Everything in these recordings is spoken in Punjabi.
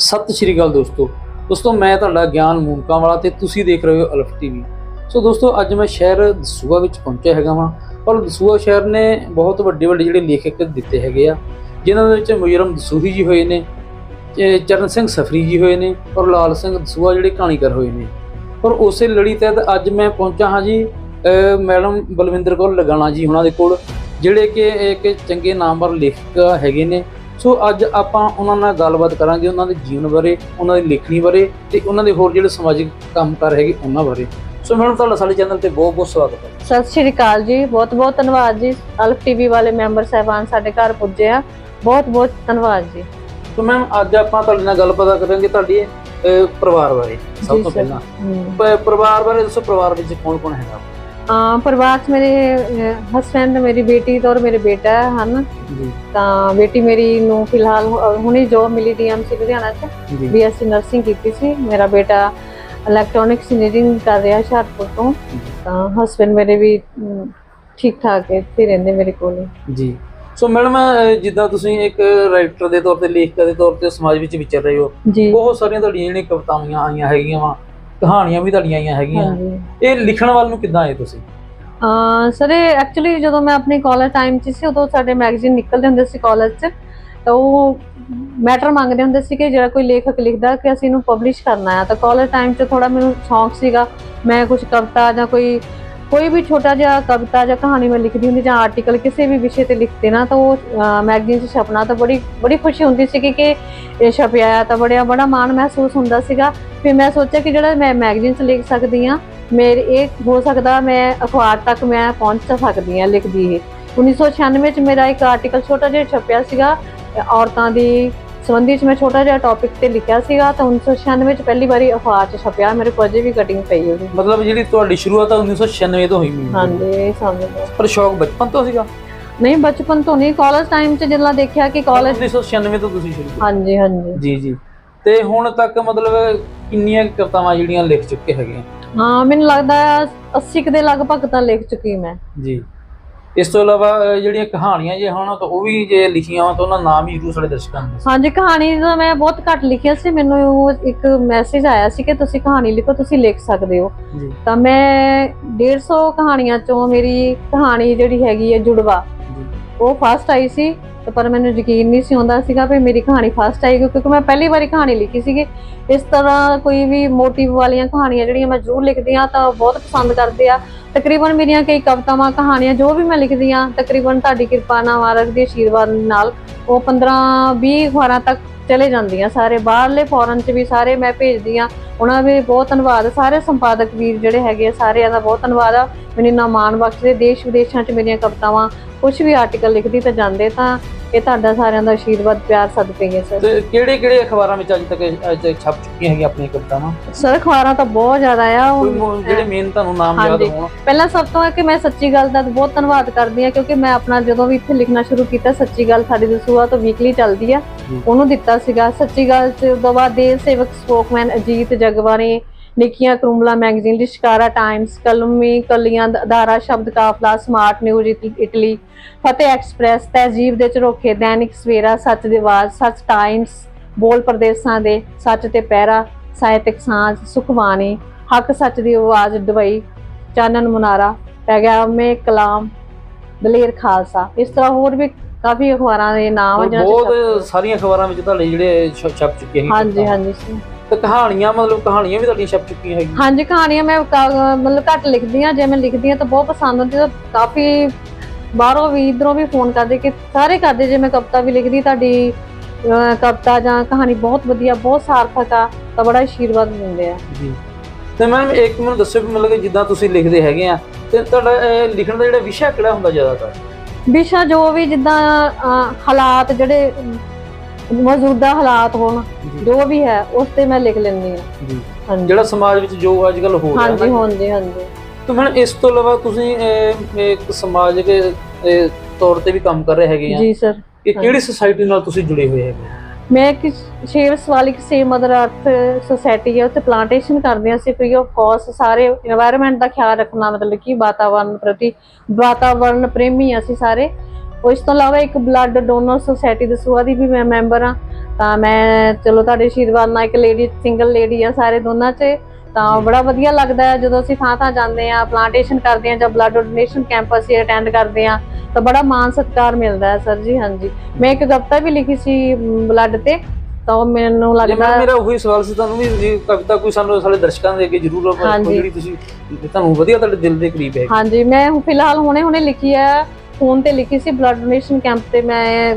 ਸਤਿ ਸ਼੍ਰੀ ਅਕਾਲ ਦੋਸਤੋ। ਦੋਸਤੋ, ਮੈਂ ਤੁਹਾਡਾ ਗਿਆਨ ਮੂਨਕਾਂ ਵਾਲਾ ਤੇ ਤੁਸੀਂ ਦੇਖ ਰਹੇ ਹੋ ਅਲਫ ਟੀਵੀ ਸੋ ਦੋਸਤੋ, ਅੱਜ ਮੈਂ ਸ਼ਹਿਰ ਦਸੂਆ ਵਿੱਚ ਪਹੁੰਚਿਆ ਹੈਗਾ ਵਾਂ। ਔਰ ਦਸੂਆ ਸ਼ਹਿਰ ਨੇ ਬਹੁਤ ਵੱਡੇ ਵੱਡੇ ਜਿਹੜੇ ਲੇਖਕ ਦਿੱਤੇ ਹੈਗੇ ਆ, ਜਿਨ੍ਹਾਂ ਦੇ ਵਿੱਚ ਮੁਜਰਮ ਦਸੂਹੀ ਜੀ ਹੋਏ ਨੇ ਚਰਨ ਸਿੰਘ ਸਫਰੀ ਜੀ ਹੋਏ ਨੇ, ਔਰ ਲਾਲ ਸਿੰਘ ਦਸੂਆ ਜਿਹੜੇ ਕਹਾਣੀਕਾਰ ਹੋਏ ਨੇ। ਔਰ ਉਸੇ ਲੜੀ ਤਹਿਤ ਅੱਜ ਮੈਂ ਪਹੁੰਚਾ ਹਾਂ ਜੀ ਮੈਡਮ ਬਲਵਿੰਦਰ ਕੌਰ ਲਗਾਣਾ ਜੀ ਉਹਨਾਂ ਦੇ ਕੋਲ, ਜਿਹੜੇ ਕਿ ਇੱਕ ਚੰਗੇ ਨਾਮਵਰ ਲੇਖਕ ਹੈਗੇ ਨੇ। ਸੋ ਅੱਜ ਆਪਾਂ ਉਹਨਾਂ ਨਾਲ ਗੱਲਬਾਤ ਕਰਾਂਗੇ ਉਹਨਾਂ ਦੇ ਜੀਵਨ ਬਾਰੇ ਉਹਨਾਂ ਦੀ ਲਿਖਣੀ ਬਾਰੇ ਤੇ ਉਹਨਾਂ ਦੇ ਹੋਰ ਜਿਹੜੇ ਸਮਾਜਿਕ ਕੰਮਕਾਰ ਹੈਗੇ ਉਹਨਾਂ ਬਾਰੇ। ਸੋ ਮੈਡਮ ਤੁਹਾਡਾ ਸਾਡੇ ਚੈਨਲ ਤੇ ਬਹੁਤ ਬਹੁਤ ਸਵਾਗਤ ਹੈ। ਸਤਿ ਸ਼੍ਰੀ ਅਕਾਲ ਜੀ ਬਹੁਤ ਬਹੁਤ ਧੰਨਵਾਦ ਜੀ। ਅਲਫ ਟੀਵੀ ਵਾਲੇ ਮੈਂਬਰ ਸਹਿਬਾਨ ਸਾਡੇ ਘਰ ਪੁੱਜੇ ਆ। ਬਹੁਤ ਬਹੁਤ ਧੰਨਵਾਦ ਜੀ। ਸੋ ਮੈਮ ਅੱਜ ਆਪਾਂ ਤੁਹਾਡੇ ਨਾਲ ਗੱਲਬਾਤ ਕਰਾਂਗੇ ਤੁਹਾਡੀ ਅਹ, ਪਰਿਵਾਰ ਬਾਰੇ ਸਭ ਜੀ ਤੋਂ। ਪਹਿਲਾਂ। ਹਮ। ਪ- ਪਰਿਵਾਰ ਬਾਰੇ ਦੱਸੋ ਪਰਿਵਾਰ ਵਿੱਚ ਕੌਣ ਕੌਣ ਹੈਗਾ? ਪਰਿਵਾਰ 'ਚ ਮੇਰੇ ਹਸਬੰਡ ਮੇਰੀ ਬੇਟੀ ਤੇ ਔਰ ਮੇਰੇ ਬੇਟਾ ਹਨ। ਤਾਂ ਬੇਟੀ ਮੇਰੀ ਨੂੰ ਫਿਲਹਾਲ ਹੁਣੇ ਜੋਬ ਮਿਲੀ ਡੀਐਮਸੀ ਲੁਧਿਆਣਾ 'ਚ ਬੀਐਸਸੀ ਨਰਸਿੰਗ ਕੀਤੀ ਸੀ। ਮੇਰਾ ਬੇਟਾ ਇਲੈਕਟ੍ਰੋਨਿਕਸ ਇੰਜੀਨੀਅਰਿੰਗ ਕਰ ਰਿਹਾ ਹੁਸ਼ਿਆਰਪੁਰ ਤੋਂ। ਤਾਂ ਹਸਬੰਡ ਮੇਰੇ ਵੀ ਠੀਕ ਠਾਕ ਇੱਥੇ ਰਹਿੰਦੇ ਮੇਰੇ ਕੋਲ। ਜੀ। ਸੋ ਮੈਡਮ ਜਿੱਦਾਂ ਤੁਸੀਂ ਇੱਕ ਰਾਈਟਰ ਦੇ ਤੌਰ ਤੇ ਲੇਖਕ ਦੇ ਤੌਰ ਤੇ ਸਮਾਜ ਵਿੱਚ ਵਿਚਰ ਰਹੇ ਹੋ ਬਹੁਤ ਸਾਰੀਆਂ ਤੁਹਾਡੀਆਂ ਜਿਹੜੀਆਂ ਕਵਿਤਾਵਾਂ ਆਈਆਂ ਹੈਗੀਆਂ ਵਾ ਕਹਾਣੀਆਂ ਵੀ ਤੁਹਾਡੀਆਂ ਆਈਆਂ ਹੈਗੀਆਂ। ਹਾਂਜੀ। ਇਹ ਲਿਖਣ ਵੱਲ ਨੂੰ ਕਿੱਦਾਂ ਆਏ ਤੁਸੀਂ? ਸਰ ਐਕਚੁਅਲੀ ਜਦੋਂ ਮੈਂ ਆਪਣੇ ਕਾਲਜ ਟਾਈਮ 'ਚ ਸੀ ਉਦੋਂ ਸਾਡੇ ਮੈਗਜ਼ੀਨ ਨਿਕਲਦੇ ਹੁੰਦੇ ਸੀ ਕਾਲਜ 'ਚ। ਤਾਂ ਉਹ ਮੈਟਰ ਮੰਗਦੇ ਹੁੰਦੇ ਸੀ ਕਿ ਜਿਹੜਾ ਕੋਈ ਲੇਖਕ ਲਿਖਦਾ ਕਿ ਅਸੀਂ ਇਹਨੂੰ ਪਬਲਿਸ਼ ਕਰਨਾ ਹੈ। ਤਾਂ ਕਾਲਜ ਟਾਈਮ 'ਚ ਥੋੜਾ ਮੈਨੂੰ ਸ਼ੌਂਕ ਸੀਗਾ। ਮੈਂ ਕੁਝ ਕਵਿਤਾ ਜਾਂ ਕੋਈ ਕੋਈ ਵੀ ਛੋਟਾ ਜਿਹਾ ਕਵਿਤਾ ਜਾਂ ਕਹਾਣੀ ਮੈਂ ਲਿਖਦੀ ਹੁੰਦੀ ਜਾਂ ਆਰਟੀਕਲ ਕਿਸੇ ਵੀ ਵਿਸ਼ੇ ਤੇ ਲਿਖਦੇ ਨਾ, ਤਾਂ ਉਹ ਮੈਗਜ਼ੀਨ 'ਚ ਛਪਣਾ ਤਾਂ ਬੜੀ ਬੜੀ ਖੁਸ਼ੀ ਹੁੰਦੀ ਸੀ ਕਿ ਕਿ ਇਹ ਛਪਿਆ ਆ, ਤਾਂ ਬੜਿਆ, ਬੜਾ ਮਾਣ ਮਹਿਸੂਸ ਹੁੰਦਾ ਸੀਗਾ। ਫਿਰ ਮੈਂ ਸੋਚਿਆ ਕਿ ਜਿਹੜਾ ਮੈਂ ਮੈਗਜ਼ੀਨ 'ਚ ਲਿਖ ਸਕਦੀ ਆ ਮੇਰੇ, ਇਹ ਹੋ ਸਕਦਾ ਮੈਂ ਅਖਬਾਰ ਤੱਕ ਮੈਂ ਪਹੁੰਚ ਸਕਦੀ ਹਾਂ ਲਿਖਦੀ ਇਹ। 1996 ਚ ਮੇਰਾ ਇੱਕ ਆਰਟੀਕਲ ਛੋਟਾ ਜਿਹਾ ਛਪਿਆ ਸੀਗਾ, ਔਰਤਾਂ ਦੀ ਸੰਬੰਧੀ ਚ ਮੈਂ ਛੋਟਾ ਜਿਹਾ ਟੌਪਿਕ ਤੇ ਲਿਖਿਆ ਸੀਗਾ ਤਾਂ 1996 ਚ ਪਹਿਲੀ ਵਾਰੀ ਅਖਬਾਰ ਚ ਛਪਿਆ ਮੇਰੇ ਕੋਲ ਅਜੇ ਵੀ ਕਟਿੰਗ ਪਈ ਉਹਦੀ ਮਤਲਬ ਜਿਹੜੀ ਤੁਹਾਡੀ ਸ਼ੁਰੂਆਤ ਆ 1996 ਤੋਂ ਹੋਈ ਮੈਨੂੰ ਹਾਂਜੀ ਸਮਝ ਪਰ ਸ਼ੌਕ ਬਚਪਨ ਤੋਂ ਸੀਗਾ? ਨਹੀਂ ਬਚਪਨ ਤੋਂ ਨਹੀਂ ਕਾਲਜ ਟਾਈਮ ਚ ਜਦੋਂ ਦੇਖਿਆ ਕਿ ਕਾਲਜ 1996 ਤੋਂ ਤੁਸੀਂ ਸ਼ੁਰੂ ਕੀਤਾ। ਹਾਂਜੀ ਹਾਂਜੀ। ਜੀ ਜੀ। ਤੇ ਹੁਣ ਤੱਕ ਮਤਲਬ ਕਿੰਨੀਆਂ ਕਵਿਤਾਵਾਂ ਜਿਹੜੀਆਂ ਲਿਖ ਚੁੱਕੇ ਹੈਗੇ? ਹਾਂ ਮੈਨੂੰ ਲੱਗਦਾ ਹੈ 80 ਕੁ ਦੇ ਲਗਭਗ ਤਾਂ ਲਿਖ ਚੁੱਕੀ ਮੈਂ। ਜੀ। ਇਸ ਤੋਂ ਇਲਾਵਾ ਜਿਹੜੀਆਂ ਕਹਾਣੀਆਂ ਜੇ ਹੋਣ ਤਾਂ ਉਹ ਵੀ ਜੇ ਲਿਖੀਆਂ ਹੋਣ ਤਾਂ ਉਹਨਾਂ ਨਾਮ ਵੀ ਜ਼ਰੂਰ ਸਾਡੇ ਦਰਸ਼ਕਾਂ ਨੂੰ। ਹਾਂਜੀ ਕਹਾਣੀ ਤਾਂ ਮੈਂ ਬਹੁਤ ਘੱਟ ਲਿਖਿਆ ਸੀ। ਮੈਨੂੰ ਇੱਕ ਮੈਸੇਜ ਆਇਆ ਸੀ ਕਿ ਤੁਸੀਂ ਕਹਾਣੀ ਲਿਖੋ ਤੁਸੀਂ ਲਿਖ ਸਕਦੇ ਹੋ। ਤਾਂ ਮੈਂ 150 ਕਹਾਣੀਆਂ ਚੋਂ ਮੇਰੀ ਕਹਾਣੀ ਜਿਹੜੀ ਹੈਗੀ ਹੈ ਜੁੜਵਾ ਉਹ ਫਸਟ ਆਈ ਸੀ। ਤੇ ਪਰ ਮੈਨੂੰ ਯਕੀਨ ਨਹੀਂ ਸੀ ਆਉਂਦਾ ਸੀਗਾ ਵੀ ਮੇਰੀ ਕਹਾਣੀ ਫਸਟ ਆਏਗੀ, ਕਿਉਂਕਿ ਮੈਂ ਪਹਿਲੀ ਵਾਰੀ ਕਹਾਣੀ ਲਿਖੀ ਸੀਗੀ। ਇਸ ਤਰ੍ਹਾਂ ਕੋਈ ਵੀ ਮੋਟਿਵ ਵਾਲੀਆਂ ਕਹਾਣੀਆਂ ਜਿਹੜੀਆਂ ਮੈਂ ਜ਼ਰੂਰ ਲਿਖਦੀ ਹਾਂ, ਤਾਂ ਉਹ ਬਹੁਤ ਪਸੰਦ ਕਰਦੇ ਆ। ਤਕਰੀਬਨ ਮੇਰੀਆਂ ਕਈ ਕਵਿਤਾਵਾਂ, ਕਹਾਣੀਆਂ ਜੋ ਵੀ ਮੈਂ ਲਿਖਦੀ ਹਾਂ, ਤਕਰੀਬਨ ਤੁਹਾਡੀ ਕਿਰਪਾ ਨਾਲ ਮਾਰਗ ਦੇ ਆਸ਼ੀਰਵਾਦ ਨਾਲ ਉਹ 15 20 ਅਖਬਾਰਾਂ ਤੱਕ ਚਲੇ ਜਾਂਦੀਆਂ। ਸਾਰੇ ਬਾਹਰਲੇ ਫੋਰਨ ਚ ਵੀ ਸਾਰੇ ਮੈਂ ਭੇਜਦੀ ਆ ਉਹਨਾਂ ਦਾ ਵੀ ਬਹੁਤ ਧੰਨਵਾਦ। ਸਾਰੇ ਸੰਪਾਦਕ ਵੀਰ ਜਿਹੜੇ ਹੈਗੇ ਆ, ਸਾਰਿਆਂ ਦਾ ਬਹੁਤ ਧੰਨਵਾਦ ਆ। ਮੈਨੂੰ ਇੰਨਾ ਮਾਣ ਬਖਸ਼ਦੇ ਦੇਸ਼ ਵਿਦੇਸ਼ਾਂ ਚ ਮੇਰੀਆਂ ਕਵਿਤਾਵਾਂ ਕੁਝ ਵੀ ਆਰਟੀਕਲ ਲਿਖਦੀ ਤਾਂ ਜਾਂਦੇ ਤਾਂ ਇਹ ਤੁਹਾਡਾ ਸਾਰਿਆਂ ਦਾ ਆਸ਼ੀਰਵਾਦ ਪਿਆਰ ਸਦਕੇ ਹੈ ਸਰ। ਤੇ ਕਿਹੜੇ ਕਿਹੜੇ ਅਖਬਾਰਾਂ ਵਿੱਚ ਅੱਜ ਤੱਕ ਅੱਜ ਤੱਕ ਛਪ ਚੁੱਕੀਆਂ ਹੈਗੀਆਂ ਆਪਣੀਆਂ ਕਵਿਤਾਵਾਂ ਸਰ ਅਖਬਾਰਾਂ ਤਾਂ ਬਹੁਤ ਜ਼ਿਆਦਾ ਆ। ਕੋਈ ਹੁਣ ਮੋ- ਜਿਹੜੇ ਮੇਨ ਤੁਹਾਨੂੰ ਨਾਮ ਯਾਦ ਹਾਂਜੀ। ਹੋਣ। ਪਹਿਲਾਂ ਸਭ ਤੋਂ ਹੈ ਕਿ ਮੈਂ ਸੱਚੀ ਗੱਲ ਦਾ ਬਹੁਤ ਧੰਨਵਾਦ ਕਰਦੀ ਹਾਂ ਕਿਉਂਕਿ ਮੈਂ ਆਪਣਾ ਜਦੋਂ ਵੀ ਇੱਥੇ ਲਿਖਣਾ ਸ਼ੁਰੂ ਕੀਤਾ ਸੱਚੀ ਗੱਲ ਸਾਡੀ ਦਸੂਆ ਤੋਂ ਵੀਕਲੀ ਚੱਲਦੀ ਆ। ਉਹਨੂੰ ਦਿੱਤਾ ਸੀਗਾ। ਸੱਚੀ ਗੱਲ ਚ ਉਦੋਂ ਬਾਅਦ ਦੇਸ਼ ਸੇਵਕ ਸਪੋਕਮੈਨ ਅਜੀਤ ਜਗਬਾਣੀ ਨਿੱਕੀਆਂ ਕਰੂਮਲਾ ਮੈਗਜ਼ੀਨ ਲਿਸ਼ਕਾਰਾ ਟਾਈਮਸ ਕਲਮੀ ਕਲੀਆਂ ਦਾ ਅਦਾਰਾ ਸ਼ਬਦ ਕਾਫਲਾ ਸਮਾਰਟ ਨਿਊਜ਼ ਇਟ- ਇਟਲੀ ਫਤਿਹ ਐਕਸਪ੍ਰੈਸ ਤਹਿਜੀਬ ਦੇ ਝਰੋਖੇ ਦੈਨਿਕ ਸਵੇਰਾ ਸੱਚ ਦੀ ਆਵਾਜ਼ ਸੱਚ ਟਾਈਮਸ ਬੋਲ ਪ੍ਰਦੇਸ਼ਾਂ ਦੇ ਸੱਚ ਤੇ ਪਹਿਰਾ ਸਾਹਿਤਕ ਸਾਂਝ ਸੁਖਵਾਣੀ ਹੱਕ ਸੱਚ ਦੀ ਆਵਾਜ਼ ਦੁਬਈ ਚਾਨਣ ਮੁਨਾਰਾ ਪੈਗਾਮੇ ਕਲਾਮ ਦਲੇਰ ਖਾਲਸਾ ਇਸ ਤਰ੍ਹਾਂ ਹੋਰ ਵੀ ਕਾਫੀ ਅਖਬਾਰਾਂ ਦੇ ਨਾਮ ਆ ਬਹੁਤ ਸਾਰੀਆਂ ਅਖਬਾਰਾਂ ਵਿੱਚ ਤੁਹਾਡੇ ਜਿਹੜੇ ਛਪ ਚੁੱਕੇ ਹੈਗੇ ਹਾਂਜੀ। ਹਾਂਜੀ। ਤੇ ਕਹਾਣੀਆਂ ਮਤਲਬ ਕਹਾਣੀਆਂ ਵੀ ਤੁਹਾਡੀਆਂ ਛਪ ਚੁੱਕੀਆਂ ਹੈਗੀਆਂ। ਹਾਂਜੀ ਕਹਾਣੀਆਂ ਮੈਂ ਕਾ- ਮਤਲਬ ਘੱਟ ਲਿਖਦੀ ਆ ਜੇ ਮੈਂ ਲਿਖਦੀ ਆ ਤਾਂ ਬਹੁਤ ਪਸੰਦ ਹੁੰਦੀ ਤਾਂ ਕਾਫੀ ਬਾਹਰੋਂ ਵੀ ਇਧਰੋਂ ਵੀ ਫੋਨ ਕਰਦੇ ਕਿ ਸਾਰੇ ਕਰਦੇ ਜੇ ਮੈਂ ਕਵਿਤਾ ਵੀ ਲਿਖਦੀ ਤੁਹਾਡੀ ਅਹ, ਕਵਿਤਾ ਜਾਂ ਕਹਾਣੀ ਬਹੁਤ ਵਧੀਆ ਬਹੁਤ ਸਾਰਥਕ ਆ ਤਾਂ ਬੜਾ ਆਸ਼ੀਰਵਾਦ ਦਿੰਦੇ ਆ। ਜੀ। ਤੇ ਮੈਮ ਇੱਕ ਮੈਨੂੰ ਦੱਸੋ ਵੀ ਮਤਲਬ ਕਿ ਜਿੱਦਾਂ ਤੁਸੀਂ ਲਿਖਦੇ ਹੈਗੇ ਆ ਤੇ ਤੁਹਾਡਾ ਇਹ ਲਿਖਣ ਦਾ ਜਿਹੜਾ ਵਿਸ਼ਾ ਕਿਹੜਾ ਹੁੰਦਾ ਜ਼ਿਆਦਾਤਰ? ਵਿਸ਼ਾ ਜੋ ਵੀ ਜਿੱਦਾਂ ਅਹ, ਹਾਲਾਤ ਜਿਹੜੇ ਅਮ, ਮੌਜੂਦਾ ਹਾਲਾਤ ਹੋਣ ਜੋ। ਵੀ ਹੈ ਉਸ ਤੇ ਮੈਂ ਲਿਖ ਲੈਂਦੀ ਹਾਂ। ਜੀ। ਜਿਹੜਾ ਸਮਾਜ ਵਿੱਚ ਜੋ ਅੱਜ ਕੱਲ ਹੋ ਰਿਹਾ ਹਾਂਜੀ ਹਾਂਜੀ ਹਾਂਜੀ। ਤਾਂ ਹੁਣ ਇਸ ਤੋਂ ਇਲਾਵਾ ਤੁਸੀਂ ਇੱਕ ਸਮਾਜਿਕ ਤੌਰ ਤੇ ਵੀ ਕੰਮ ਕਰ ਰਹੇ ਹੈਗੇ ਆ। ਜੀ ਸਰ। ਕਿ ਕਿਹੜੀ ਸੁਸਾਇਟੀ ਨਾਲ ਤੁਸੀਂ ਜੁੜੇ ਹੋਏ ਹੈਗੇ? ਮੈਂ ਇੱਕ save Shivalik save mother earth society ਹੈ ਉੱਥੇ ਪਲਾਂਟੇਸ਼ਨ ਕਰਦੇ ਆ ਅਸੀਂ ਫ੍ਰੀ ਆਫ ਕਾਸਟ ਸਾਰੇ এনवायरमेंट ਦਾ ਖਿਆਲ ਰੱਖਣਾ ਮਤਲਬ ਕਿ ਵਾਤਾਵਰਨ ਪ੍ਰਤੀ ਵਾਤਾਵਰਣ ਪ੍ਰੇਮੀ ਅਸੀਂ ਸਾਰੇ। ਉਸ ਤੋਂ ਇਲਾਵਾ ਇੱਕ ਬਲੱਡ ਡੋਨਰ ਸੁਸਾਇਟੀ ਦਸੂਆ ਦੀ ਵੀ ਮੈਂ ਮੈਂਬਰ ਹਾਂ ਤਾਂ ਮੈਂ ਚਲੋ ਤੁਹਾਡੇ ਆਸ਼ੀਰਵਾਦ ਨਾਲ ਇੱਕ ਲੇਡੀ ਸਿੰਗਲ ਲੇਡੀ ਆ ਸਾਰੇ ਦੋਨਾਂ 'ਚ ਤਾਂ ਬੜਾ ਵਧੀਆ ਲੱਗਦਾ ਹੈ ਜਦੋਂ ਅਸੀਂ ਥਾਂ ਥਾਂ ਜਾਂਦੇ ਆ ਪਲਾਂਟੇਸ਼ਨ ਕਰਦੇ ਆ ਜਾਂ ਬਲੱਡ ਡੋਨੇਸ਼ਨ ਕੈਂਪ ਅਸੀਂ ਅਟੈਂਡ ਕਰਦੇ ਆ ਤਾਂ ਬੜਾ ਮਾਣ ਸਤਿਕਾਰ ਮਿਲਦਾ ਹੈ ਸਰ ਜੀ ਹਾਂਜੀ ਮੈਂ ਇੱਕ ਕਵਿਤਾ ਵੀ ਲਿਖੀ ਸੀ ਬਲੱਡ ਤੇ ਤਾਂ ਮੈਨੂੰ ਲੱਗਦਾ ਮੇਰਾ ਉਹੀ ਸਵਾਲ ਸੀ ਤੁਹਾਨੂੰ ਵੀ ਜੇ ਕਵਿਤਾ ਕੋਈ ਸਾਨੂੰ ਸਾਡੇ ਦਰਸ਼ਕਾਂ ਦੇ ਅੱਗੇ ਜ਼ਰੂਰ। ਜਿਹੜੀ ਤੁਸੀਂ ਤੁਹਾਨੂੰ ਵਧੀਆ ਤੁਹਾਡੇ ਦਿਲ ਦੇ ਕਰੀਬ ਹੈ ਹਾਂਜੀ ਮੈਂ ਹੁਣ ਫਿਲਹਾਲ ਹੁਣੇ ਹੁਣੇ ਲਿਖੀ ਹੈ ਫੋਨ ਤੇ ਲਿਖੀ ਸੀ ਬਲੱਡ ਡੋਨੇਸ਼ਨ ਕੈਂਪ ਤੇ ਮੈਂ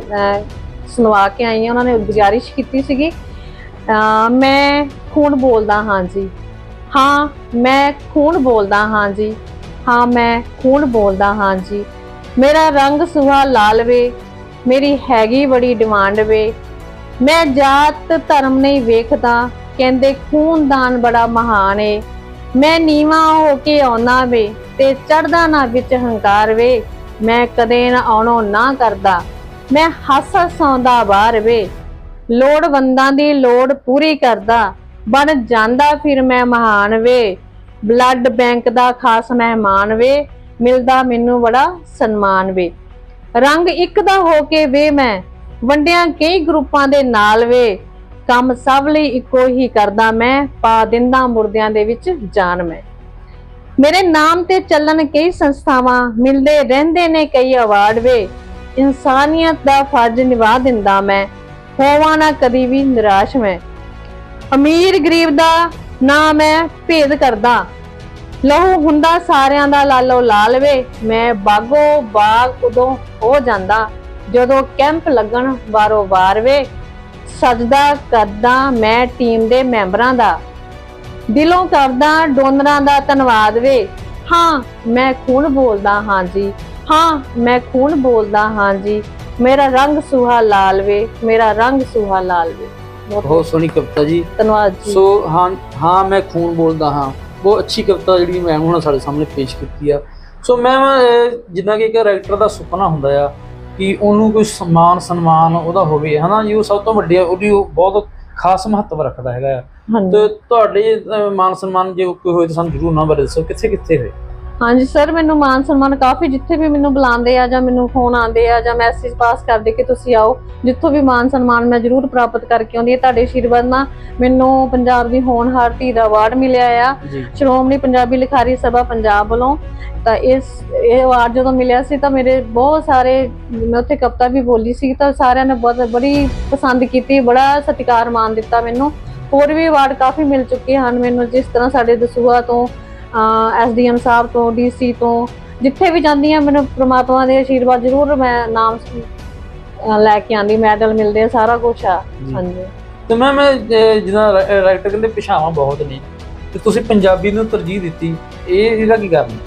ਸੁਣਵਾ ਕੇ ਆਈ ਹਾਂ, ਉਹਨਾਂ ਨੇ ਗੁਜ਼ਾਰਿਸ਼ ਕੀਤੀ ਸੀਗੀ। ਮੈਂ ਖੂਨ ਬੋਲਦਾ ਹਾਂ ਜੀ। ਹਾਂ, ਮੈਂ ਖੂਨ ਬੋਲਦਾ ਹਾਂ ਜੀ। ਹਾਂ, ਮੈਂ ਖੂਨ ਬੋਲਦਾ ਹਾਂ ਜੀ। ਮੇਰਾ ਰੰਗ ਸੁਹਾ ਲਾਲ ਵੇ, ਮੇਰੀ ਹੈਗੀ ਬੜੀ ਡਿਮਾਂਡ ਵੇ। ਮੈਂ ਜਾਤ ਧਰਮ ਨਹੀਂ ਵੇਖਦਾ, ਕਹਿੰਦੇ ਖੂਨਦਾਨ ਬੜਾ ਮਹਾਨ ਏ। ਮੈਂ ਨੀਵਾ ਹੋ ਕੇ ਆਉਣਾ ਵੇ ਤੇ ਚੜਦਾ ਨਾ ਵਿੱਚ ਹੰਕਾਰ ਵੇ। ਮੈਂ ਕਦੇ ਨਾ ਆਉਣੋ ਨਾ ਕਰਦਾ। ਮੈਂ ਹੱਸ ਹੱਸ ਬਾਹਰ ਵੇ। ਲੋੜਵੰਦਾਂ ਦੀ ਲੋੜ ਪੂਰੀ ਕਰਦਾ। ਬਣ ਜਾਂਦਾ ਫਿਰ ਮੈਂ ਮਹਾਨ ਵੇ। ਬਲੱਡ ਬੈਂਕ ਦਾ ਖਾਸ ਮਹਿਮਾਨ ਵੇ। ਮਿਲਦਾ ਮੈਨੂੰ ਬੜਾ ਸਨਮਾਨ ਵੇ। ਰੰਗ ਇੱਕ ਦਾ ਹੋ ਕੇ ਵੇ ਮੈਂ। ਵੰਡਿਆਂ ਕਈ ਗਰੁੱਪਾਂ ਦੇ ਨਾਲ ਵੇ। ਕੰਮ ਸਭ ਲਈ ਇੱਕੋ ਹੀ ਕਰਦਾ ਮੈਂ। ਪਾ ਦਿੰਦਾ ਮੁਰਦਿਆਂ ਦੇ ਵਿੱਚ ਜਾਨ ਮੈਂ। ਮੇਰੇ ਨਾਮ ਤੇ ਚੱਲਣ ਕਈ ਸੰਸਥਾਵਾਂ ਮਿਲਦੇ ਰਹਿੰਦੇ ਨੇ ਕਈ ਅਵਾਰਡ ਵੇ। ਇਨਸਾਨੀਅਤ ਦਾ ਫਰਜ਼ ਨਿਭਾ ਦਿੰਦਾ ਮੈਂ, ਹੋਵਾਂ ਨਾ ਕਦੀ ਵੀ ਨਿਰਾਸ਼ ਮੈਂ। ਅਮੀਰ ਗਰੀਬ ਦਾ ਨਾ ਮੈਂ ਭੇਦ ਕਰਦਾ। ਲਹੂ ਹੁੰਦਾ ਸਾਰਿਆਂ ਦਾ ਲਾਲੋ ਲਾਲ ਵੇ, ਮੈਂ ਬਾਗੋ ਬਾਗ ਉਦੋਂ ਹੋ ਜਾਂਦਾ, ਜਦੋਂ ਕੈਂਪ ਲੱਗਣ ਵਾਰੋ ਵਾਰ ਵੇ। ਸਜਦਾ ਕਰਦਾ ਮੈਂ ਟੀਮ ਦੇ ਮੈਂਬਰਾਂ ਦਾ। ਦਿਲੋਂ ਕਰਦਾ ਡੋਨਰਾਂ ਦਾ ਧੰਨਵਾਦ ਵੇ। ਹਾਂ ਮੈਂ ਖੂਨ ਬੋਲਦਾ ਹਾਂ ਜੀ। ਹਾਂ ਮੈਂ ਖੂਨ ਬੋਲਦਾ ਹਾਂ ਜੀ। ਮੇਰਾ ਰੰਗ ਸੁਹਾ ਲਾਲ ਵੇ ਮੇਰਾ ਰੰਗ ਸੁਹਾ ਲਾਲ ਵੇ। ਬਹੁਤ ਸੋਹਣੀ ਕਵਿਤਾ ਜੀ। ਧੰਨਵਾਦ ਜੀ। ਸੋ ਹਾਂ ਹਾਂ ਮੈਂ ਖੂਨ ਬੋਲਦਾ ਹਾਂ। ਬਹੁਤ ਅੱਛੀ ਕਵਿਤਾ ਜਿਹੜੀ ਮੈਮ ਹੁਣ ਸਾਡੇ ਸਾਹਮਣੇ ਪੇਸ਼ ਕੀਤੀ ਆ। ਸੋ ਮੈਮ ਜਿੱਦਾਂ ਕਿ ਇੱਕ ਰਾਈਟਰ ਦਾ ਸੁਪਨਾ ਹੁੰਦਾ ਆ ਕਿ ਉਹਨੂੰ ਕੋਈ ਸਨਮਾਨ ਸਨਮਾਨ ਉਹਦਾ ਹੋਵੇ ਹਨਾ ਜੀ? ਉਹ ਸਭ ਤੋਂ ਵੱਡੀ ਉਹਦੀ ਉਹ ਬਹੁਤ ਖਾਸ ਮਹੱਤਵ ਰੱਖਦਾ ਹੈਗਾ ਆ। ਤੇ ਤੁਹਾਡੇ ਅਹ, ਮਾਨ ਸਨਮਾਨ ਜੇ ਕੋਈ ਹੋਏ ਤਾਂ ਸਾਨੂੰ ਜ਼ਰੂਰ ਨਾ ਬਾਰੇ ਦੱਸੋ ਕਿੱਥੇ ਕਿੱਥੇ ਹੋਏ? ਹਾਂਜੀ ਸਰ ਮੈਨੂੰ ਮਾਨ ਸਨਮਾਨ ਕਾਫੀ ਜਿੱਥੇ ਵੀ ਮੈਨੂੰ ਬੁਲਾਉਂਦੇ ਆ ਜਾਂ ਮੈਨੂੰ ਫੋਨ ਆਉਂਦੇ ਆ ਜਾਂ ਮੈਸੇਜ ਪਾਸ ਕਰਦੇ ਕਿ ਤੁਸੀਂ ਆਓ ਜਿੱਥੋਂ ਵੀ ਮਾਨ ਸਨਮਾਨ ਮੈਂ ਜ਼ਰੂਰ ਪ੍ਰਾਪਤ ਕਰਕੇ ਆਉਂਦੀ ਹਾਂ। ਤੁਹਾਡੇ ਆਸ਼ੀਰਵਾਦ ਨਾਲ ਮੈਨੂੰ ਪੰਜਾਬ ਦੀ ਹੋਣਹਾਰ ਧੀ ਦਾ ਅਵਾਰਡ ਮਿਲਿਆ ਆ। ਜੀ। ਸ਼੍ਰੋਮਣੀ ਪੰਜਾਬੀ ਲਿਖਾਰੀ ਸਭਾ ਪੰਜਾਬ ਵੱਲੋਂ। ਤਾਂ ਇਸ ਇਹ ਅਵਾਰਡ ਜਦੋਂ ਮਿਲਿਆ ਸੀ ਤਾਂ ਮੇਰੇ ਬਹੁਤ ਸਾਰੇ ਮੈਂ ਉੱਥੇ ਕਵਿਤਾ ਵੀ ਬੋਲੀ ਸੀ ਤਾਂ ਸਾਰਿਆਂ ਨੇ ਬਹੁਤ ਬੜੀ ਪਸੰਦ ਕੀਤੀ ਬੜਾ ਸਤਿਕਾਰ ਮਾਨ ਦਿੱਤਾ ਮੈਨੂੰ। ਹੋਰ ਵੀ ਅਵਾਰਡ ਕਾਫੀ ਮਿਲ ਚੁੱਕੇ ਹਨ ਮੈਨੂੰ ਜਿਸ ਤਰ੍ਹਾਂ ਸਾਡੇ ਦਸੂਆ ਤੋਂ ਐਸਡੀਐਮ ਸਾਹਿਬ ਤੋਂ ਡੀਸੀ ਤੋਂ ਜਿੱਥੇ ਵੀ ਜਾਂਦੀ ਹਾਂ ਮੈਨੂੰ ਪ੍ਰਮਾਤਮਾ ਦੇ ਆਸ਼ੀਰਵਾਦ ਜ਼ਰੂਰ ਮੈਂ ਨਾਮ ਲੈ ਕੇ ਆਂਦੀ ਮੈਡਲ ਮਿਲਦੇ ਆ ਸਾਰਾ ਕੁਝ ਆ। ਹਾਂਜੀ। ਤੇ ਮੈਮ ਜਿੱਦਾਂ ਰਾਈਟਰ ਕਹਿੰਦੇ ਭਾਸ਼ਾਵਾਂ ਬਹੁਤ ਨੇ। ਤੇ ਤੁਸੀਂ ਪੰਜਾਬੀ ਨੂੰ ਤਰਜੀਹ ਦਿੱਤੀ ਇਹ ਇਹਦਾ ਕੀ ਕਾਰਨ?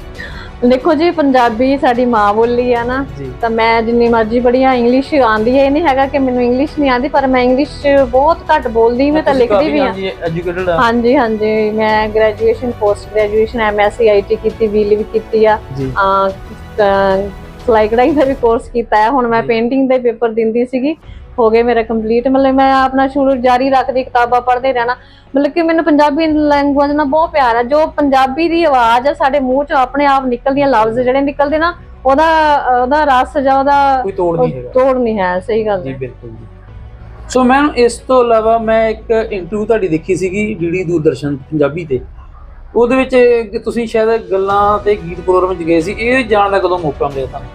ਦੇਖੋ ਜੀ ਪੰਜਾਬੀ ਸਾਡੀ ਮਾਂ ਬੋਲੀ ਆ ਨਾ ਤਾਂ ਮੈਂ ਜਿੰਨੀ ਮਰਜ਼ੀ ਪੜ੍ਹੀ ਆ ਇੰਗਲਿਸ਼ ਆਂਦੀ ਹੈ ਇਹ ਨਹੀਂ ਹੈਗਾ ਕਿ ਮੈਨੂੰ ਇੰਗਲਿਸ਼ ਨਹੀਂ ਆਂਦੀ ਪਰ ਮੈਂ ਇੰਗਲਿਸ਼ ਬਹੁਤ ਘੱਟ ਬੋਲਦੀ ਮੈਂ ਤਾਂ ਲਿਖਦੀ ਵੀ ਐਜੂਕੇਟਡ ਆ। ਹਾਂਜੀ ਹਾਂਜੀ ਮੈਂ graduation post graduation MSc IT ਕੀਤੀ ਵੀਲ ਵੀ ਕੀਤੀ ਆ। ਜੀ। ਫਲਾਈ ਕਢਾਈ ਦਾ ਵੀ ਕੋਰਸ ਕੀਤਾ ਹੈ ਹੁਣ ਮੈਂ। ਪੇਂਟਿੰਗ ਦੇ ਪੇਪਰ ਦਿੰਦੀ ਸੀਗੀ। ਹੋ ਗਏ ਮੇਰਾ ਕੰਪਲੀਟ ਮਤਲਬ ਮੈਂ ਆਪਣਾ ਸ਼ੁਰੂ ਜਾਰੀ ਰੱਖਦੀ ਕਿਤਾਬਾਂ ਪੜ੍ਹਦੇ ਰਹਿਣਾ। ਮਤਲਬ ਕਿ ਮੈਨੂੰ ਪੰਜਾਬੀ ਲੈਂਗੁਏਜ ਨਾਲ ਬਹੁਤ ਪਿਆਰ ਹੈ ਜੋ ਪੰਜਾਬੀ ਦੀ ਆਵਾਜ਼ ਹੈ ਸਾਡੇ ਮੂੰਹ ਚੋਂ ਆਪਣੇ ਆਪ ਨਿਕਲਦੀਆਂ ਲਫ਼ਜ਼ ਜਿਹੜੇ ਨਿਕਲਦੇ ਨਾ ਉਹਦਾ ਉਹਦਾ ਰਸ ਜਾਂ ਉਹਦਾ ਕੋਈ ਤੋੜ ਨਹੀਂ ਹੈਗਾ। ਤੋੜ ਨਹੀਂ ਹੈ ਸਹੀ ਗੱਲ ਜੀ ਬਿਲਕੁਲ ਜੀ। ਸੋ ਮੈਮ ਇਸ ਤੋਂ ਇਲਾਵਾ ਮੈਂ ਇੱਕ ਇੰਟਰਵਿਊ ਤੁਹਾਡੀ ਦੇਖੀ ਸੀਗੀ ਡੀਡੀ ਦੂਰਦਰਸ਼ਨ ਪੰਜਾਬੀ ਤੇ। ਉਹਦੇ ਵਿੱਚ ਤੁਸੀਂ ਸ਼ਾਇਦ ਗੱਲਾਂ ਤੇ ਗੀਤ ਪ੍ਰੋਗਰਾਮ ਵਿੱਚ ਗਏ ਸੀ ਇਹ ਜਾਣ ਦਾ ਕਦੋਂ ਮੌਕਾ ਮਿਲਿਆ ਤੁਹਾਨੂੰ?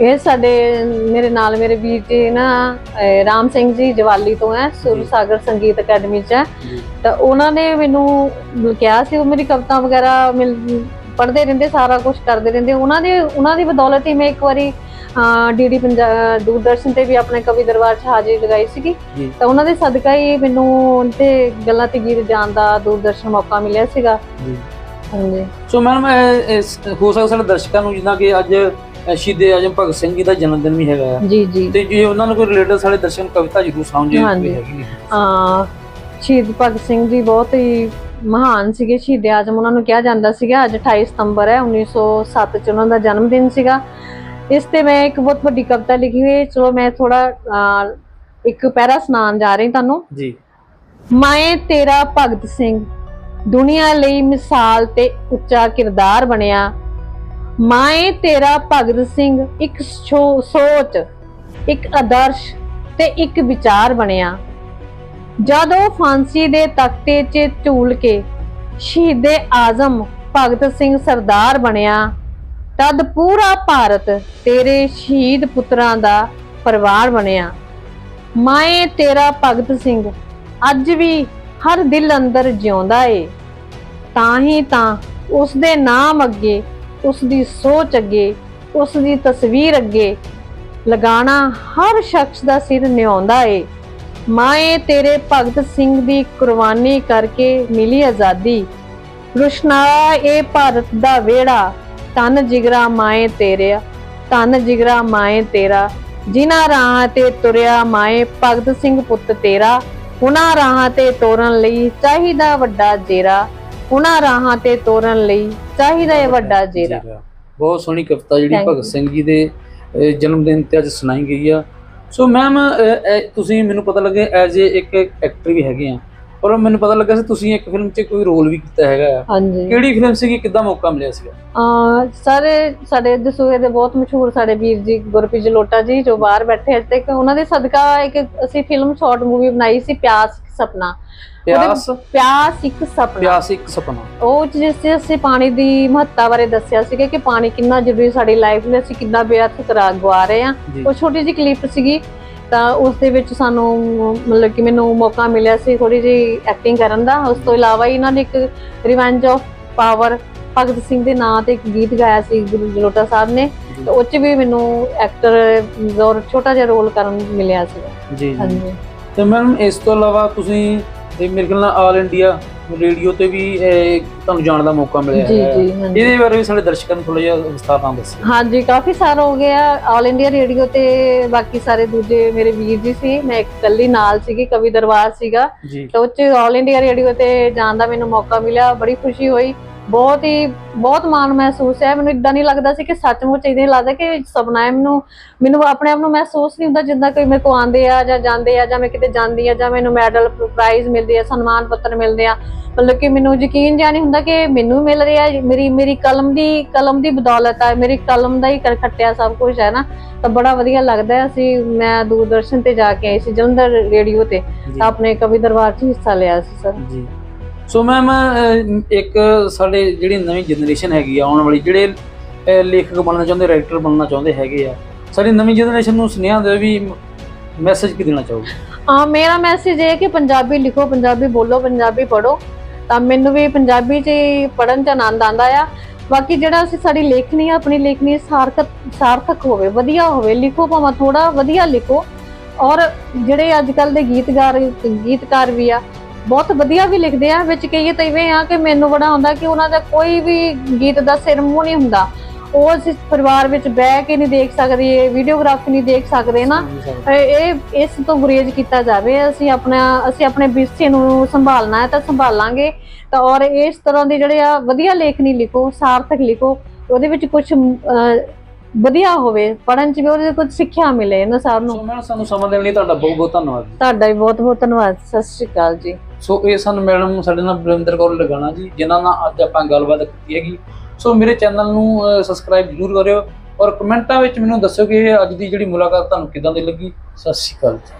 ਇਹ ਸਾਡੇ ਮੇਰੇ ਨਾਲ ਮੇਰੇ ਵੀਰ ਜੀ ਨਾ ਰਾਮ ਸਿੰਘ ਜੀ ਜਵਾਲੀ ਤੋਂ ਹੈ ਸੁਰ। ਸਾਗਰ ਸੰਗੀਤ ਅਕੈਡਮੀ ਚ ਤਾਂ ਉਹਨਾਂ ਨੇ ਮੈਨੂੰ ਕਿਹਾ ਸੀ ਉਹ ਮੇਰੀ ਕਵਿਤਾ ਵਗੈਰਾ ਮਿਲ ਪੜ੍ਹਦੇ ਰਹਿੰਦੇ ਸਾਰਾ ਕੁਝ ਕਰਦੇ ਰਹਿੰਦੇ। ਉਹਨਾਂ ਦੇ ਉਹਨਾਂ ਦੀ ਬਦੌਲਤ ਹੀ ਮੈਂ ਇੱਕ ਵਾਰੀ ਡੀਡੀ ਪੰਜਾਬ ਦੂਰਦਰਸ਼ਨ ਤੇ ਵੀ ਆਪਣੇ ਕਵੀ ਦਰਬਾਰ 'ਚ ਹਾਜ਼ਰੀ ਲਗਾਈ ਸੀਗੀ। ਤਾਂ ਉਹਨਾਂ ਦੇ ਸਦਕਾ ਹੀ ਮੈਨੂੰ ਤੇ ਗੱਲਾਂ ਤੇ ਗੀਤ ਜਾਣ ਦਾ ਦੂਰਦਰਸ਼ਨ ਮੌਕਾ ਮਿਲਿਆ ਸੀਗਾ। ਜੀ। ਹਾਂਜੀ। ਸੋ ਮੈਮ ਹੋ ਸਕਦਾ ਸਾਡੇ ਦਰਸ਼ਕਾਂ ਨੂੰ ਜਿੱਦਾਂ ਕਿ ਅੱਜ ਸ਼ਹੀਦ ਆਜਮ ਭਗਤ ਸਿੰਘ ਜੀ ਦਾ ਜਨਮ ਦਿਨ ਵੀ ਹੈਗਾ ਆ। ਜੀ ਜੀ। ਤੇ ਜੇ ਉਹਨਾਂ ਨੂੰ ਕੋਈ ਰਿਲੇਟਡ ਸਾਡੇ ਦਰਸ਼ਕ ਨੂੰ ਕਵਿਤਾ ਜ਼ਰੂਰ ਸੁਣਾਉਂਦੇ ਹਾਂਜੀ। ਹੈਗੀ ਅਹ ਸ਼ਹੀਦ ਭਗਤ ਸਿੰਘ ਜੀ ਬਹੁਤ ਹੀ ਮਹਾਨ ਸੀਗੇ। ਸ਼ਹੀਦ ਆਜ਼ਮ ਉਹਨਾਂ ਨੂੰ ਕਿਹਾ ਜਾਂਦਾ ਸੀਗਾ ਅੱਜ 28 ਸਤੰਬਰ ਹੈ 1907 ਚ ਉਹਨਾਂ ਦਾ ਜਨਮ ਦਿਨ ਸੀਗਾ। ਇਸ ਤੇ ਮੈਂ ਇੱਕ ਬਹੁਤ ਵੱਡੀ ਕਵਿਤਾ ਲਿਖੀ ਹੋਈ ਹੈ। ਚਲੋ ਮੈਂ ਥੋੜਾ ਇੱਕ ਪੈਰਾ ਸੁਣਾਉਣ ਜਾ ਰਹੀ ਤੁਹਾਨੂੰ। ਜੀ। ਮੈਂ ਤੇਰਾ ਭਗਤ ਸਿੰਘ ਦੁਨੀਆ ਲਈ ਮਿਸਾਲ ਤੇ ਉੱਚਾ ਕਿਰਦਾਰ ਬਣਿਆ। ਮਾਏ ਤੇਰਾ ਭਗਤ ਸਿੰਘ ਇੱਕ ਸੋਚ, ਇੱਕ ਆਦਰਸ਼ ਤੇ ਇੱਕ ਵਿਚਾਰ ਬਣਿਆ। ਜਦ ਉਹ ਫਾਂਸੀ ਦੇ ਤਖਤੇ 'ਚ ਝੂਲ ਕੇ ਸ਼ਹੀਦੇ ਆਜ਼ਮ ਭਗਤ ਸਿੰਘ ਸਰਦਾਰ ਬਣਿਆ, ਤਦ ਪੂਰਾ ਭਾਰਤ ਤੇਰੇ ਸ਼ਹੀਦ ਪੁੱਤਰਾਂ ਦਾ ਪਰਿਵਾਰ ਬਣਿਆ। ਮਾਏ ਤੇਰਾ ਭਗਤ ਸਿੰਘ ਅੱਜ ਵੀ ਹਰ ਦਿਲ ਅੰਦਰ ਜਿਉਂਦਾ ਏ, ਤਾਂ ਹੀ ਤਾਂ ਉਸ ਦੇ ਨਾਮ ਅੱਗੇ ਉਸ ਦੀ ਸੋਚ ਅੱਗੇ ਉਸ ਦੀ ਤਸਵੀਰ ਅੱਗੇ, ਲਗਾਣਾ ਹਰ ਸ਼ਖਸ ਦਾ ਸਿਰ ਨਿਉਂਦਾ ਏ। ਮਾਏ ਤੇਰੇ ਭਗਤ ਸਿੰਘ ਦੀ ਕੁਰਬਾਨੀ ਕਰਕੇ ਮਿਲੀ ਆਜ਼ਾਦੀ। ਰੁਸ਼ਨਾਇਆ ਇਹ ਭਾਰਤ ਦਾ ਵਿਹੜਾ ਤਨ ਜਿਗਰਾ ਮਾਏ ਤੇਰਿਆ ਤਨ ਜਿਗਰਾ ਮਾਏ ਤੇਰਾ। ਜਿਨ੍ਹਾਂ ਰਾਹਾਂ ਤੇ ਤੁਰਿਆ ਮਾਏ ਭਗਤ ਸਿੰਘ ਪੁੱਤ ਤੇਰਾ ਉਹਨਾਂ ਰਾਹਾਂ ਤੇ ਤੋਰਨ ਲਈ ਚਾਹੀਦਾ ਵੱਡਾ ਜੇਰਾ। ਉਹਨਾਂ ਰਾਹਾਂ ਤੇ ਤੋਰਨ ਲਈ ਚਾਹੀਦਾ ਇਹ ਵੱਡਾ ਜੇਰਾ। ਬਹੁਤ ਸੋਹਣੀ ਕਵਿਤਾ ਜਿਹੜੀ ਭਗਤ. ਸਿੰਘ ਜੀ ਦੇ ਜਨਮ ਦਿਨ ਤੇ ਅੱਜ ਸੁਣਾਈ ਗਈ ਆ ਸੋ ਮੈਮ ਤੁਸੀਂ ਮੈਨੂੰ ਪਤਾ ਲੱਗਿਆ ਐਜ਼ ਇੱਕ ਐਕਟਰ ਵੀ ਹੈਗੇ ਆ ਔਰ ਮੈਨੂੰ ਪਤਾ ਲੱਗਾ ਸੀ ਤੁਸੀਂ ਇੱਕ ਫਿਲਮ 'ਚ ਕੋਈ ਰੋਲ ਵੀ ਕੀਤਾ ਹੈਗਾ ਆ। ਹਾਂਜੀ। ਕਿਹੜੀ ਫਿਲਮ ਸੀਗੀ? ਕਿੱਦਾਂ ਮੌਕਾ ਮਿਲਿਆ ਸੀਗਾ? ਅਹ ਸਾਰੇ ਸਾਡੇ ਦਸੂਹੇ ਦੇ ਬਹੁਤ ਮਸ਼ਹੂਰ ਸਾਡੇ ਵੀਰ ਜੀ ਗੁਰਪ੍ਰੀਤ ਜਲੋਟਾ ਜੀ ਜੋ ਬਾਹਰ ਬੈਠੇ ਅੱਜ ਤੱਕ ਉਹਨਾਂ ਦੇ ਸਦਕਾ ਇੱਕ ਅਸੀਂ ਫਿਲਮ ਸ਼ਾਰਟ ਮੂਵੀ ਬਣਾਈ ਸੀ ਪਿਆਸ ਇੱਕ ਸੁਪਨਾ। ਪਿਆਸ? ਪਿਆਸ ਇੱਕ ਸੁਪਨਾ। ਪਿਆਸ ਇੱਕ ਸੁਪਨਾ। ਉਹ 'ਚ ਜਿਸ 'ਚ ਅਸੀਂ ਪਾਣੀ ਦੀ ਮਹੱਤਤਾ ਬਾਰੇ ਦੱਸਿਆ ਸੀਗਾ ਕਿ ਪਾਣੀ ਕਿੰਨਾ ਜ਼ਰੂਰੀ ਸਾਡੀ ਲਾਈਫ ਲਈ ਅਸੀਂ ਕਿੰਨਾ ਬੇਅਰਥ ਕਰਾ ਗਵਾ ਰਹੇ ਆ ਉਹ ਛੋਟੀ ਜਿਹੀ ਕਲਿੱਪ ਸੀਗੀ ਤਾਂ ਉਸ ਦੇ ਵਿੱਚ ਸਾਨੂੰ ਮਤਲਬ ਕਿ ਮੈਨੂੰ ਮੌਕਾ ਮਿਲਿਆ ਸੀ ਥੋੜੀ ਜਿਹੀ ਐਕਟਿੰਗ ਕਰਨ ਦਾ। ਉਸ ਤੋਂ ਇਲਾਵਾ ਇਹਨਾਂ ਨੇ ਇੱਕ revenge of power Bhagat Singh ਦੇ ਨਾਂ ਤੇ ਇੱਕ ਗੀਤ ਗਾਇਆ ਸੀ ਗੁਰੂ ਜਲੋਟਾ ਸਾਹਿਬ ਨੇ। ਤੇ ਉਹ 'ਚ ਵੀ ਮੈਨੂੰ ਐਕਟਰ ਔਰ ਛੋਟਾ ਜਿਹਾ ਰੋਲ ਕਰਨ ਮਿਲਿਆ ਸੀ। ਜੀ ਜੀ। ਤੇ ਮੈਮ ਇਸ ਤੋਂ ਇਲਾਵਾ ਤੁਸੀਂ ਇਹ ਮੇਰੇ ਨਾਲ ਆਲ ਇੰਡੀਆ ਰੇਡੀਓ ਤੇ ਵੀ ਇਹ, ਤੁਹਾਨੂੰ ਜਾਣ ਦਾ ਮੌਕਾ ਮਿਲਿਆ ਜੀ। ਜੀ ਹਾਂਜੀ। ਇਹਦੇ ਬਾਰੇ ਵੀ ਸਾਡੇ ਦਰਸ਼ਕਾਂ ਨੂੰ ਥੋੜਾ ਜਿਹਾ ਵਿਸਥਾਰ ਨਾਲ ਦੱਸੋ ਹਾਂਜੀ ਕਾਫੀ ਸਾਲ ਹੋ ਗਿਆ। ਆਲ ਇੰਡੀਆ ਰੇਡੀਓ ਤੇ ਬਾਕੀ ਸਾਰੇ ਦੂਜੇ ਮੇਰੇ ਵੀਰ ਜੀ ਸੀ। ਮੈਂ ਇੱਕ ਇਕੱਲੀ ਨਾਲ ਸੀਗੀ ਕਵੀ ਦਰਬਾਰ ਸੀਗਾ। ਜੀ। ਤੇ ਉਹ 'ਚ ਆਲ ਇੰਡੀਆ ਰੇਡੀਓ ਤੇ ਜਾਣ ਦਾ ਮੈਨੂੰ ਮੌਕਾ ਮਿਲਿਆ। ਬੜੀ ਖੁਸ਼ੀ ਹੋਈ। ਬਹੁਤ ਹੀ ਬਹੁਤ ਮਾਣ ਮਹਿਸੂਸ ਹੈ। ਮੈਨੂੰ ਇਦਾਂ ਨਹੀਂ ਲੱਗਦਾ ਸੀ ਕਿ ਸੱਚਮੁੱਚ ਇਦਾਂ ਲੱਗਦਾ ਕਿ ਸੁਪਨਾ ਹੈ। ਮੈਨੂੰ ਮੈਨੂੰ ਆਪਣੇ ਆਪ ਨੂੰ ਮਹਿਸੂਸ ਨਹੀਂ ਹੁੰਦਾ ਜਿੱਦਾਂ ਕੋਈ ਮੇਰੇ ਕੋ ਆਂਦੇ ਆ ਜਾਂ ਜਾਂਦੇ ਆ ਜਾਂ ਮੈਂ ਕਿਤੇ ਜਾਂਦੀ ਆ ਜਾਂ ਮੈਨੂੰ ਮੈਡਲ ਪ੍ਰਾਈਜ਼ ਮਿਲਦੇ ਆ ਸਨਮਾਨ ਪੱਤਰ ਮਿਲਦੇ ਆ। ਮਤਲਬ ਕਿ ਮੈਨੂੰ ਯਕੀਨ ਜਿਹਾ ਨਹੀਂ ਹੁੰਦਾ ਕਿ ਮੈਨੂੰ ਮਿਲ ਰਿਹਾ ਮੇਰੀ ਮੇਰੀ ਕਲਮ ਦੀ ਕਲਮ ਦੀ ਬਦੌਲਤ ਹੈ ਮੇਰੀ ਕਲਮ ਦਾ ਹੀ ਖੱਟਿਆ ਸਭ ਕੁਝ ਹੈ ਨਾ। ਤਾਂ ਬੜਾ ਵਧੀਆ ਲੱਗਦਾ ਹੈ। ਅਸੀਂ ਮੈਂ ਦੂਰਦਰਸ਼ਨ ਤੇ ਜਾ ਕੇ ਆਈ ਸੀ ਜਲੰਧਰ ਰੇਡੀਓ ਜੀ ਤਾਂ ਆਪਣੇ ਕਵੀ ਦਰਬਾਰ 'ਚ ਹਿੱਸਾ ਲਿਆ ਸੀ ਸਰ। ਜੀ। ਸੋ ਮੈਮ ਇੱਕ ਸਾਡੇ ਜਿਹੜੀ ਨਵੀਂ ਜਨਰੇਸ਼ਨ ਹੈਗੀ ਆ ਆਉਣ ਵਾਲੀ, ਜਿਹੜੇ ਲੇਖਕ ਬਣਨਾ ਚਾਹੁੰਦੇ ਰਾਈਟਰ ਬਣਨਾ ਚਾਹੁੰਦੇ ਹੈਗੇ ਆ, ਸਾਡੀ ਨਵੀਂ ਜਨਰੇਸ਼ਨ ਨੂੰ ਸੁਨੇਹਾ ਦੇ ਵੀ ਮੈਸੇਜ ਕੀ ਦੇਣਾ ਚਾਹੋਗੇ? ਹਾਂ, ਮੇਰਾ ਮੈਸੇਜ ਇਹ ਹੈ ਕਿ ਪੰਜਾਬੀ ਲਿਖੋ, ਪੰਜਾਬੀ ਬੋਲੋ, ਪੰਜਾਬੀ ਪੜੋ ਤਾਂ ਮੈਨੂੰ ਵੀ ਪੰਜਾਬੀ 'ਚ ਪੜਨ 'ਚ ਆਨੰਦ ਆਉਂਦਾ ਆ। ਬਾਕੀ ਜਿਹੜਾ ਅਸੀਂ ਸਾਡੀ ਲੇਖਣੀ ਆ, ਆਪਣੀ ਲੇਖਣੀ ਸਾਰਥਕ ਸਾਰਥਕ ਹੋਵੇ, ਵਧੀਆ ਹੋਵੇ, ਲਿਖੋ ਭਾਵੇਂ ਥੋੜਾ ਵਧੀਆ ਲਿਖੋ। ਔਰ ਜਿਹੜੇ ਅੱਜ ਕੱਲ ਦੇ ਗੀਤਕਾਰ ਗੀਤਕਾਰ ਵੀ ਆ ਬਹੁਤ ਵਧੀਆ ਵੀ ਲਿਖਦੇ ਆ ਵਿੱਚ ਕਈ ਤਾਂ ਇਵੇਂ ਆ ਕਿ ਮੈਨੂੰ ਬੜਾ ਹੁੰਦਾ ਕਿ ਉਹਨਾਂ ਦਾ ਕੋਈ ਵੀ ਗੀਤ ਦਾ ਸਿਰ ਮੂੰਹ ਨਹੀਂ ਹੁੰਦਾ। ਉਹ ਅਸੀਂ ਪਰਿਵਾਰ ਵਿੱਚ ਬਹਿ ਕੇ ਨਹੀਂ ਦੇਖ ਸਕਦੇ ਵੀਡੀਓਗ੍ਰਾਫੀ ਨਹੀਂ ਦੇਖ ਸਕਦੇ ਨਾ। ਇਹ ਇਸ ਤੋਂ ਗੁਰੇਜ਼ ਕੀਤਾ ਜਾਵੇ ਅਸੀਂ ਆਪਣਾ ਅਸੀਂ ਆਪਣੇ ਵਿਰਸੇ ਨੂੰ ਸੰਭਾਲਣਾ ਹੈ ਤਾਂ ਸੰਭਾਲਾਂਗੇ। ਤਾਂ ਔਰ ਇਸ ਤਰ੍ਹਾਂ ਦੇ ਜਿਹੜੇ ਆ ਵਧੀਆ ਲੇਖਨੀ ਲਿਖੋ ਸਾਰਥਕ ਲਿਖੋ ਉਹਦੇ ਵਿੱਚ ਕੁਝ ਵਧੀਆ ਹੋਵੇ ਪੜਨ ਚ ਵੀ ਉਹਦੇ ਕੁਝ ਸਿੱਖਿਆ ਮਿਲੇ ਨਾ ਸਭ ਨੂੰ। ਸੋ ਮੈਮ ਸਾਨੂੰ ਸਮਾਂ ਦੇਣ ਲਈ ਤੁਹਾਡਾ ਬਹੁਤ ਬਹੁਤ ਧੰਨਵਾਦ ਜੀ। ਤੁਹਾਡਾ ਵੀ ਬਹੁਤ ਬਹੁਤ ਧੰਨਵਾਦ ਸਤਿ ਸ਼੍ਰੀ ਅਕਾਲ ਜੀ। ਸੋ ਇਹ ਸਨ ਮੈਡਮ ਸਾਡੇ ਨਾਲ ਬਰਿੰਦਰ ਕੌਰ ਲਗਾਣਾ ਜੀ ਜਿਨ੍ਹਾਂ ਨਾਲ ਅੱਜ ਆਪਾਂ ਗੱਲਬਾਤ ਕੀਤੀ ਹੈਗੀ। ਸੋ ਮੇਰੇ ਚੈਨਲ ਨੂੰ ਸਬਸਕ੍ਰਾਈਬ ਜ਼ਰੂਰ ਕਰਿਓ ਔਰ ਕਮੈਂਟਾਂ ਵਿੱਚ ਮੈਨੂੰ ਦੱਸਿਓ ਕਿ ਇਹ ਅੱਜ ਦੀ ਜਿਹੜੀ ਮੁਲਾਕਾਤ ਤੁਹਾਨੂੰ ਕਿਦਾਂ ਦੀ ਲੱਗੀ। ਸਤਿ ਸ਼੍ਰੀ ਅਕਾਲ ਜੀ।